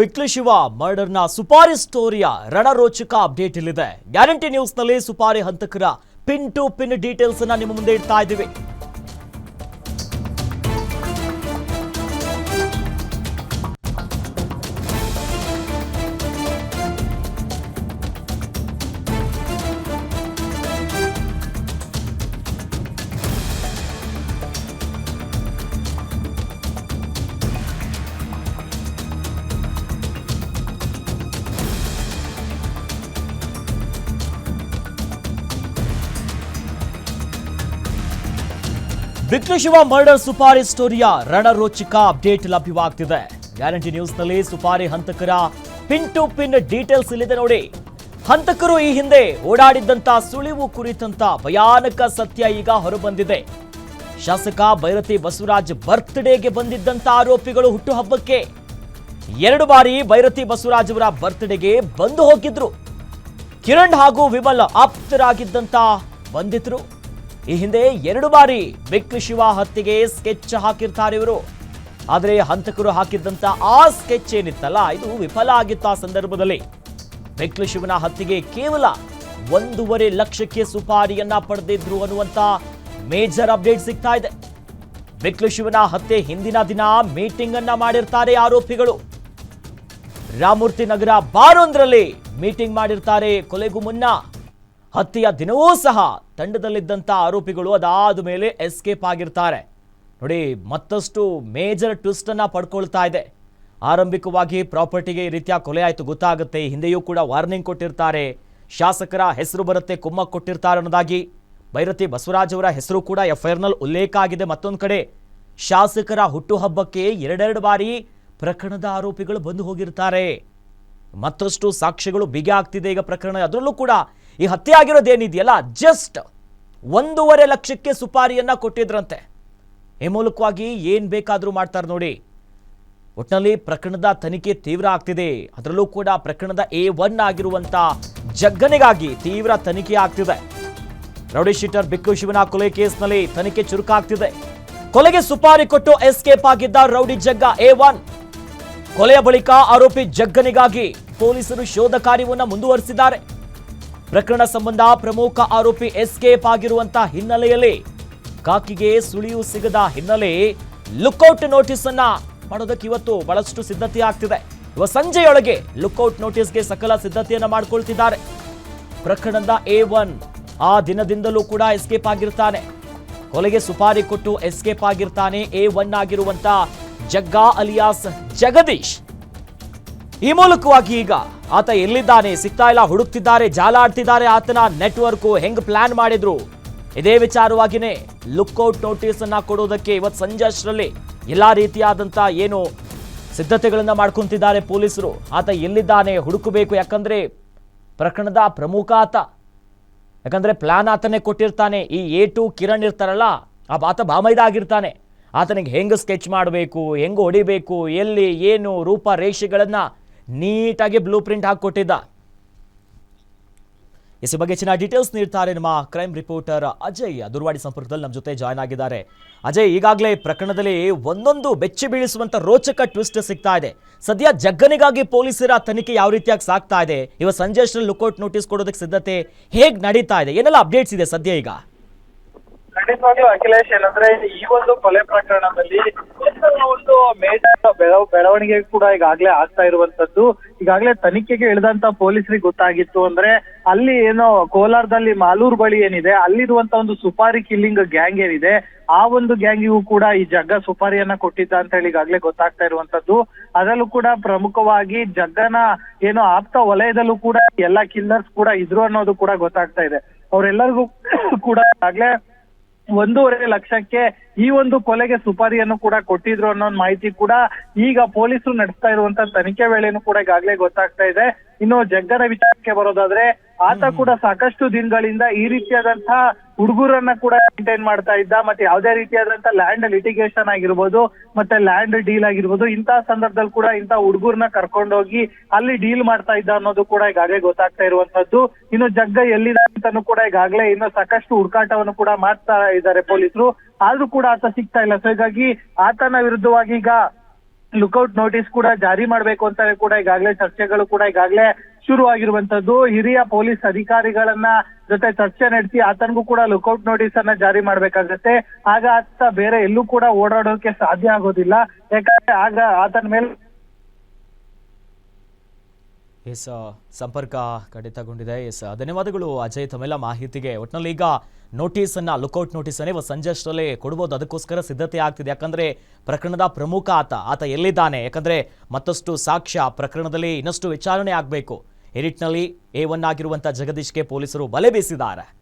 ಬಿಕ್ಲಿ ಶಿವ ಮರ್ಡರ್ನ ಸುಪಾರಿ ಸ್ಟೋರಿಯ ರಣರೋಚಕ ಅಪ್ಡೇಟ್ ಇಲ್ಲಿದೆ. ಗ್ಯಾರಂಟಿ ನ್ಯೂಸ್ನಲ್ಲಿ ಸುಪಾರಿ ಹಂತಕರ ಪಿನ್ ಟು ಪಿನ್ ಡೀಟೇಲ್ಸ್ ಅನ್ನ ನಿಮ್ಮ ಮುಂದೆ ಇಡ್ತಾ ಇದ್ದೀವಿ. ಬಿಕ್ಲಿ ಶಿವ ಮರ್ಡರ್ ಸುಪಾರಿ ಸ್ಟೋರಿಯ ರಣರೋಚಕ ಅಪ್ಡೇಟ್ ಲಭ್ಯವಾಗ್ತಿದೆ. ಗ್ಯಾರಂಟಿ ನ್ಯೂಸ್ನಲ್ಲಿ ಸುಪಾರಿ ಹಂತಕರ ಪಿನ್ ಟು ಪಿನ್ ಡೀಟೇಲ್ಸ್ ಇಲ್ಲಿದೆ ನೋಡಿ. ಹಂತಕರು ಈ ಹಿಂದೆ ಓಡಾಡಿದ್ದಂತ ಸುಳಿವು ಕುರಿತಂತ ಭಯಾನಕ ಸತ್ಯ ಈಗ ಹೊರಬಂದಿದೆ. ಶಾಸಕ ಭೈರತಿ ಬಸವರಾಜ್ ಬರ್ತ್ಡೇಗೆ ಬಂದಿದ್ದಂತ ಆರೋಪಿಗಳು ಹುಟ್ಟುಹಬ್ಬಕ್ಕೆ ಎರಡು ಬಾರಿ ಭೈರತಿ ಬಸವರಾಜ್ ಅವರ ಬರ್ತ್ಡೇಗೆ ಬಂದು ಹೋಗಿದ್ರು. ಕಿರಣ್ ಹಾಗೂ ವಿಮಲ್ ಆಪ್ತರಾಗಿದ್ದಂತ ಬಂಧಿತರು. ಈ ಹಿಂದೆ ಎರಡು ಬಾರಿ ಬೆಕ್ಕು ಶಿವ ಹತ್ಯೆಗೆ ಸ್ಕೆಚ್ ಹಾಕಿರ್ತಾರೆ ಇವರು. ಆದರೆ ಹಂತಕರು ಹಾಕಿದ್ದಂಥ ಆ ಸ್ಕೆಚ್ ಏನಿತ್ತಲ್ಲ, ಇದು ವಿಫಲ ಆಗಿತ್ತು ಆ ಸಂದರ್ಭದಲ್ಲಿ. ಬೆಕ್ಲು ಶಿವನ ಹತ್ಯೆಗೆ ಕೇವಲ ಒಂದೂವರೆ ಲಕ್ಷಕ್ಕೆ ಸುಪಾರಿಯನ್ನ ಪಡೆದಿದ್ರು ಅನ್ನುವಂತ ಮೇಜರ್ ಅಪ್ಡೇಟ್ ಸಿಗ್ತಾ ಇದೆ. ಬೆಕ್ಲು ಶಿವನ ಹತ್ಯೆ ಹಿಂದಿನ ದಿನ ಮೀಟಿಂಗ್ ಅನ್ನ ಮಾಡಿರ್ತಾರೆ ಆರೋಪಿಗಳು. ರಾಮೂರ್ತಿ ನಗರ ಬಾರೊಂದರಲ್ಲಿ ಮೀಟಿಂಗ್ ಮಾಡಿರ್ತಾರೆ ಕೊಲೆಗೂ ಮುನ್ನ. ಹತ್ಯೆಯ ದಿನವೂ ಸಹ ತಂಡದಲ್ಲಿದ್ದಂಥ ಆರೋಪಿಗಳು ಅದಾದ ಮೇಲೆ ಎಸ್ಕೇಪ್ ಆಗಿರ್ತಾರೆ. ನೋಡಿ, ಮತ್ತಷ್ಟು ಮೇಜರ್ ಟ್ವಿಸ್ಟ್ ಅನ್ನ ಪಡ್ಕೊಳ್ತಾ ಇದೆ. ಆರಂಭಿಕವಾಗಿ ಪ್ರಾಪರ್ಟಿಗೆ ಈ ರೀತಿಯ ಕೊಲೆ ಆಯಿತು ಗೊತ್ತಾಗುತ್ತೆ. ಹಿಂದೆಯೂ ಕೂಡ ವಾರ್ನಿಂಗ್ ಕೊಟ್ಟಿರ್ತಾರೆ. ಶಾಸಕರ ಹೆಸರು ಬರುತ್ತೆ ಕುಮ್ಮಕ್ ಕೊಟ್ಟಿರ್ತಾರೆ ಅನ್ನೋದಾಗಿ. ಭೈರತಿ ಬಸವರಾಜ್ ಅವರ ಹೆಸರು ಕೂಡ ಎಫ್ಐಆರ್ನಲ್ಲಿ ಉಲ್ಲೇಖ ಆಗಿದೆ ಮತ್ತೊಂದು ಕಡೆ. ಶಾಸಕರ ಹುಟ್ಟುಹಬ್ಬಕ್ಕೆ ಎರಡೆರಡು ಬಾರಿ ಪ್ರಕರಣದ ಆರೋಪಿಗಳು ಬಂದು ಹೋಗಿರ್ತಾರೆ. ಮತ್ತಷ್ಟು ಸಾಕ್ಷ್ಯಗಳು ಬಿಗಿ ಆಗ್ತಿದೆ ಈಗ ಪ್ರಕರಣ. ಅದರಲ್ಲೂ ಕೂಡ ಈ ಹತ್ಯೆ ಆಗಿರೋದೇನಿದೆಯಲ್ಲ ಜಸ್ಟ್ ಒಂದೂವರೆ ಲಕ್ಷಕ್ಕೆ ಸುಪಾರಿಯನ್ನು ಕೊಟ್ಟಿದ್ರಂತೆ. ಈ ಮೂಲಕವಾಗಿ ಏನ್ ಬೇಕಾದರೂ ಮಾಡ್ತಾರೆ ನೋಡಿ. ಒಟ್ಟಿನಲ್ಲಿ ಪ್ರಕರಣದ ತನಿಖೆ ತೀವ್ರ ಆಗ್ತಿದೆ. ಅದರಲ್ಲೂ ಕೂಡ ಪ್ರಕರಣದ ಎ ಒನ್ ಆಗಿರುವಂತ ಜಗ್ಗನಿಗಾಗಿ ತೀವ್ರ ತನಿಖೆ ಆಗ್ತಿದೆ. ರೌಡಿ ಶೀಟರ್ ಬಿಕ್ಕು ಶಿವನ ಕೊಲೆ ಕೇಸ್ನಲ್ಲಿ ತನಿಖೆ ಚುರುಕಾಗ್ತಿದೆ. ಕೊಲೆಗೆ ಸುಪಾರಿ ಕೊಟ್ಟು ಎಸ್ಕೇಪ್ ಆಗಿದ್ದ ರೌಡಿ ಜಗ್ಗ ಎ ಒನ್ ಕೊಲೆಯ ಬಳಿಕ ಆರೋಪಿ ಜಗ್ಗನಿಗಾಗಿ ಪೊಲೀಸರು ಶೋಧ ಕಾರ್ಯವನ್ನ ಮುಂದುವರಿಸಿದ್ದಾರೆ. ಪ್ರಕರಣ ಸಂಬಂಧ ಪ್ರಮುಖ ಆರೋಪಿ ಎಸ್ಕೇಪ್ ಆಗಿರುವಂತಹ ಹಿನ್ನೆಲೆಯಲ್ಲಿ ಕಾಕಿಗೆ ಸುಳಿವು ಸಿಗದ ಹಿನ್ನೆಲೆ ಲುಕ್ಔಟ್ ನೋಟಿಸ್ ಅನ್ನ ಮಾಡೋದಕ್ಕೆ ಇವತ್ತು ಬಹಳಷ್ಟು ಸಿದ್ಧತೆ ಆಗ್ತಿದೆ. ಇವ ಸಂಜೆಯೊಳಗೆ ಲುಕ್ಔಟ್ ನೋಟಿಸ್ಗೆ ಸಕಲ ಸಿದ್ಧತೆಯನ್ನ ಮಾಡಿಕೊಳ್ತಿದ್ದಾರೆ. ಪ್ರಕರಣದ ಎ ಒನ್ ಆ ದಿನದಿಂದಲೂ ಕೂಡ ಎಸ್ಕೇಪ್ ಆಗಿರ್ತಾನೆ. ಕೊಲೆಗೆ ಸುಪಾರಿ ಕೊಟ್ಟು ಎಸ್ಕೇಪ್ ಆಗಿರ್ತಾನೆ ಎ ಒನ್ ಆಗಿರುವಂತ ಜಗ್ಗಾ ಅಲಿಯಾಸ್ ಜಗದೀಶ್. ಈ ಮೂಲಕವಾಗಿ ಈಗ ಆತ ಎಲ್ಲಿದ್ದಾನೆ, ಸಿಗ್ತಾ ಇಲ್ಲ, ಹುಡುಕ್ತಿದ್ದಾರೆ, ಜಾಲ ಆಡ್ತಿದ್ದಾರೆ, ಆತನ ನೆಟ್ವರ್ಕ್ ಹೆಂಗ್ ಪ್ಲಾನ್ ಮಾಡಿದ್ರು? ಇದೇ ವಿಚಾರವಾಗಿನೇ ಲುಕ್ಔಟ್ ನೋಟಿಸ್ ಅನ್ನ ಕೊಡೋದಕ್ಕೆ ಇವತ್ತು ಸಂಜೆ ಅಷ್ಟರಲ್ಲಿ ಎಲ್ಲಾ ರೀತಿಯಾದಂತ ಏನು ಸಿದ್ಧತೆಗಳನ್ನ ಮಾಡ್ಕೊಂತಿದ್ದಾರೆ ಪೊಲೀಸರು. ಆತ ಎಲ್ಲಿದ್ದಾನೆ, ಹುಡುಕಬೇಕು, ಯಾಕಂದ್ರೆ ಪ್ರಕರಣದ ಪ್ರಮುಖ ಆತ. ಯಾಕಂದ್ರೆ ಪ್ಲಾನ್ ಆತನೇ ಕೊಟ್ಟಿರ್ತಾನೆ, ಈ ಎ ಟು ಕಿರಣ್ ಇರ್ತಾರಲ್ಲ, ಆ ಆತ ಬಾಮೈದ ಆಗಿರ್ತಾನೆ. ಆತನಿಗೆ ಹೆಂಗೆ ಸ್ಕೆಚ್ ಮಾಡಬೇಕು, ಹೆಂಗೆ ಹೊಡಿಬೇಕು, ಎಲ್ಲಿ, ಏನು, ರೂಪ, ರೇಷೆಗಳನ್ನ ನೀಟಾಗಿ ಬ್ಲೂ ಪ್ರಿಂಟ್ ಹಾಕಿಕೊಟ್ಟಿದ್ದ ಇಸ್ ಬಗ್ಗೆ ಹೆಚ್ಚಿನ ಡೀಟೇಲ್ಸ್ ನೀಡ್ತಾರೆ ನಮ್ಮ ಕ್ರೈಮ್ ರಿಪೋರ್ಟರ್ ಅಜಯ್ ದೂರವಾಣಿ ಸಂಪರ್ಕದಲ್ಲಿ ನಮ್ಮ ಜೊತೆ ಜಾಯ್ನ್ ಆಗಿದ್ದಾರೆ. ಅಜಯ್, ಈಗಾಗಲೇ ಪ್ರಕರಣದಲ್ಲಿ ಒಂದೊಂದು ಬೆಚ್ಚಿ ಬೀಳಿಸುವಂತ ರೋಚಕ ಟ್ವಿಸ್ಟ್ ಸಿಗ್ತಾ ಇದೆ. ಸದ್ಯ ಜಗ್ಗನಿಗಾಗಿ ಪೊಲೀಸರ ತನಿಖೆ ಯಾವ ರೀತಿಯಾಗಿ ಸಾಗ್ತಾ ಇದೆ? ಇವ ಸಂಜೆ ಅಷ್ಟರಲ್ಲಿ ಲುಕೌಟ್ ನೋಟಿಸ್ ಕೊಡೋದಕ್ಕೆ ಸಿದ್ಧತೆ ಹೇಗೆ ನಡೀತಾ ಇದೆ? ಏನೆಲ್ಲ ಅಪ್ಡೇಟ್ಸ್ ಇದೆ ಸದ್ಯ ಈಗ? ಖಂಡಿತವಾಗಿಯೂ ಅಖಿಲೇಶ್, ಏನಂದ್ರೆ ಈ ಒಂದು ಕೊಲೆ ಪ್ರಕರಣದಲ್ಲಿ ಒಂದು ಮೇಜರ್ ಬೆಳವ ಬೆಳವಣಿಗೆ ಕೂಡ ಈಗಾಗ್ಲೇ ಆಗ್ತಾ ಇರುವಂತದ್ದು ಈಗಾಗ್ಲೇ ತನಿಖೆಗೆ ಇಳಿದಂತ ಪೊಲೀಸರಿಗೆ ಗೊತ್ತಾಗಿತ್ತು ಅಂದ್ರೆ ಅಲ್ಲಿ ಏನೋ ಕೋಲಾರದಲ್ಲಿ ಮಾಲೂರ್ ಬಳಿ ಏನಿದೆ ಅಲ್ಲಿರುವಂತ ಒಂದು ಸುಪಾರಿ ಕಿಲ್ಲಿಂಗ್ ಗ್ಯಾಂಗ್ ಏನಿದೆ, ಆ ಒಂದು ಗ್ಯಾಂಗಿಗೂ ಕೂಡ ಈ ಜಗ್ಗ ಸುಪಾರಿಯನ್ನ ಕೊಟ್ಟಿದ್ದ ಅಂತ ಹೇಳಿ ಈಗಾಗ್ಲೇ ಗೊತ್ತಾಗ್ತಾ ಇರುವಂತದ್ದು ಅದರಲ್ಲೂ ಕೂಡ ಪ್ರಮುಖವಾಗಿ ಜಗ್ಗನ ಏನೋ ಆಪ್ತ ವಲಯದಲ್ಲೂ ಕೂಡ ಎಲ್ಲಾ ಕಿಲ್ಲರ್ಸ್ ಕೂಡ ಇದ್ರು ಅನ್ನೋದು ಕೂಡ ಗೊತ್ತಾಗ್ತಾ ಇದೆ. ಅವರೆಲ್ಲರಿಗೂ ಕೂಡ ಈಗಾಗ್ಲೇ ಒಂದೂವರೆ ಲಕ್ಷಕ್ಕೆ ಈ ಒಂದು ಕೊಲೆಗೆ ಸುಪಾರಿಯನ್ನು ಕೂಡ ಕೊಟ್ಟಿದ್ರು ಅನ್ನೋ ಒಂದ್ ಮಾಹಿತಿ ಕೂಡ ಈಗ ಪೊಲೀಸರು ನಡೆಸ್ತಾ ಇರುವಂತ ತನಿಖೆ ವೇಳೆನೂ ಕೂಡ ಈಗಾಗಲೇ ಗೊತ್ತಾಗ್ತಾ ಇದೆ. ಇನ್ನು ಜಗ್ಗದ ವಿಚಾರಕ್ಕೆ ಬರೋದಾದ್ರೆ ಆತ ಕೂಡ ಸಾಕಷ್ಟು ದಿನಗಳಿಂದ ಈ ರೀತಿಯಾದಂತಹ ಹುಡುಗರನ್ನ ಕೂಡ ಮೇಂಟೈನ್ ಮಾಡ್ತಾ ಇದ್ದ, ಮತ್ತೆ ಯಾವುದೇ ರೀತಿಯಾದಂತಹ ಲ್ಯಾಂಡ್ ಲಿಟಿಗೇಷನ್ ಆಗಿರ್ಬೋದು, ಮತ್ತೆ ಲ್ಯಾಂಡ್ ಡೀಲ್ ಆಗಿರ್ಬೋದು ಇಂತಹ ಸಂದರ್ಭದಲ್ಲಿ ಕೂಡ ಇಂತಹ ಹುಡುಗರನ್ನ ಕರ್ಕೊಂಡೋಗಿ ಅಲ್ಲಿ ಡೀಲ್ ಮಾಡ್ತಾ ಇದ್ದ ಅನ್ನೋದು ಕೂಡ ಈಗಾಗಲೇ ಗೊತ್ತಾಗ್ತಾ ಇರುವಂತದ್ದು ಇನ್ನು ಜಗ್ಗ ಎಲ್ಲಿದೆ ಅಂತಾನು ಕೂಡ ಈಗಾಗಲೇ ಇನ್ನು ಸಾಕಷ್ಟು ಹುಡುಕಾಟವನ್ನು ಕೂಡ ಮಾಡ್ತಾ ಇದ್ದಾರೆ ಪೊಲೀಸರು. ಆದ್ರೂ ಕೂಡ ಆತ ಸಿಗ್ತಾ ಇಲ್ಲ. ಸೊ ಹೀಗಾಗಿ ಆತನ ವಿರುದ್ಧವಾಗಿ ಈಗ ಲುಕೌಟ್ ನೋಟಿಸ್ ಕೂಡ ಜಾರಿ ಮಾಡಬೇಕು ಅಂತ ಕೂಡ ಈಗಾಗಲೇ ಚರ್ಚೆಗಳು ಕೂಡ ಈಗಾಗಲೇ ಶುರು ಆಗಿರುವಂತದ್ದು ಹಿರಿಯ ಪೊಲೀಸ್ ಅಧಿಕಾರಿಗಳನ್ನ ಜೊತೆ ಚರ್ಚೆ ನಡೆಸಿ ಆತನಿಗೂ ಕೂಡ ಲುಕೌಟ್ ನೋಟಿಸ್ ಅನ್ನ ಜಾರಿ ಮಾಡ್ಬೇಕಾಗತ್ತೆ. ಆಗ ಆತ ಬೇರೆ ಎಲ್ಲೂ ಕೂಡ ಓಡಾಡೋಕೆ ಸಾಧ್ಯ ಆಗೋದಿಲ್ಲ. ಯಾಕಂದ್ರೆ ಆಗ ಆತನ ಮೇಲೆ ಎಸ್ ಸಂಪರ್ಕ ಕಡಿತಗೊಂಡಿದೆ. ಎಸ್ ಧನ್ಯವಾದಗಳು ಅಜಯ್ ತಮ್ಮೆಲ್ಲ ಮಾಹಿತಿಗೆ. ಒಟ್ಟಿನಲ್ಲಿ ಈಗ ನೋಟಿಸ್ ಅನ್ನ ಲುಕೌಟ್ ನೋಟಿಸ್ ಅನ್ನ ಸಂಜೆ ಅಷ್ಟರಲ್ಲೇ ಕೊಡ್ಬೋದು. ಅದಕ್ಕೋಸ್ಕರ ಸಿದ್ಧತೆ ಆಗ್ತಿದೆ. ಯಾಕಂದ್ರೆ ಪ್ರಕರಣದ ಪ್ರಮುಖ ಆತ ಆತ ಎಲ್ಲಿದ್ದಾನೆ? ಯಾಕಂದ್ರೆ ಮತ್ತಷ್ಟು ಸಾಕ್ಷ್ಯ ಪ್ರಕರಣದಲ್ಲಿ ಇನ್ನಷ್ಟು ವಿಚಾರಣೆ ಆಗಬೇಕು. ಈ ನಿಟ್ಟಿನಲ್ಲಿ ಎ ಒನ್ ಆಗಿರುವಂಥ ಜಗದೀಶ್ಗೆ ಪೊಲೀಸರು ಬಲೆ ಬೀಸಿದ್ದಾರೆ.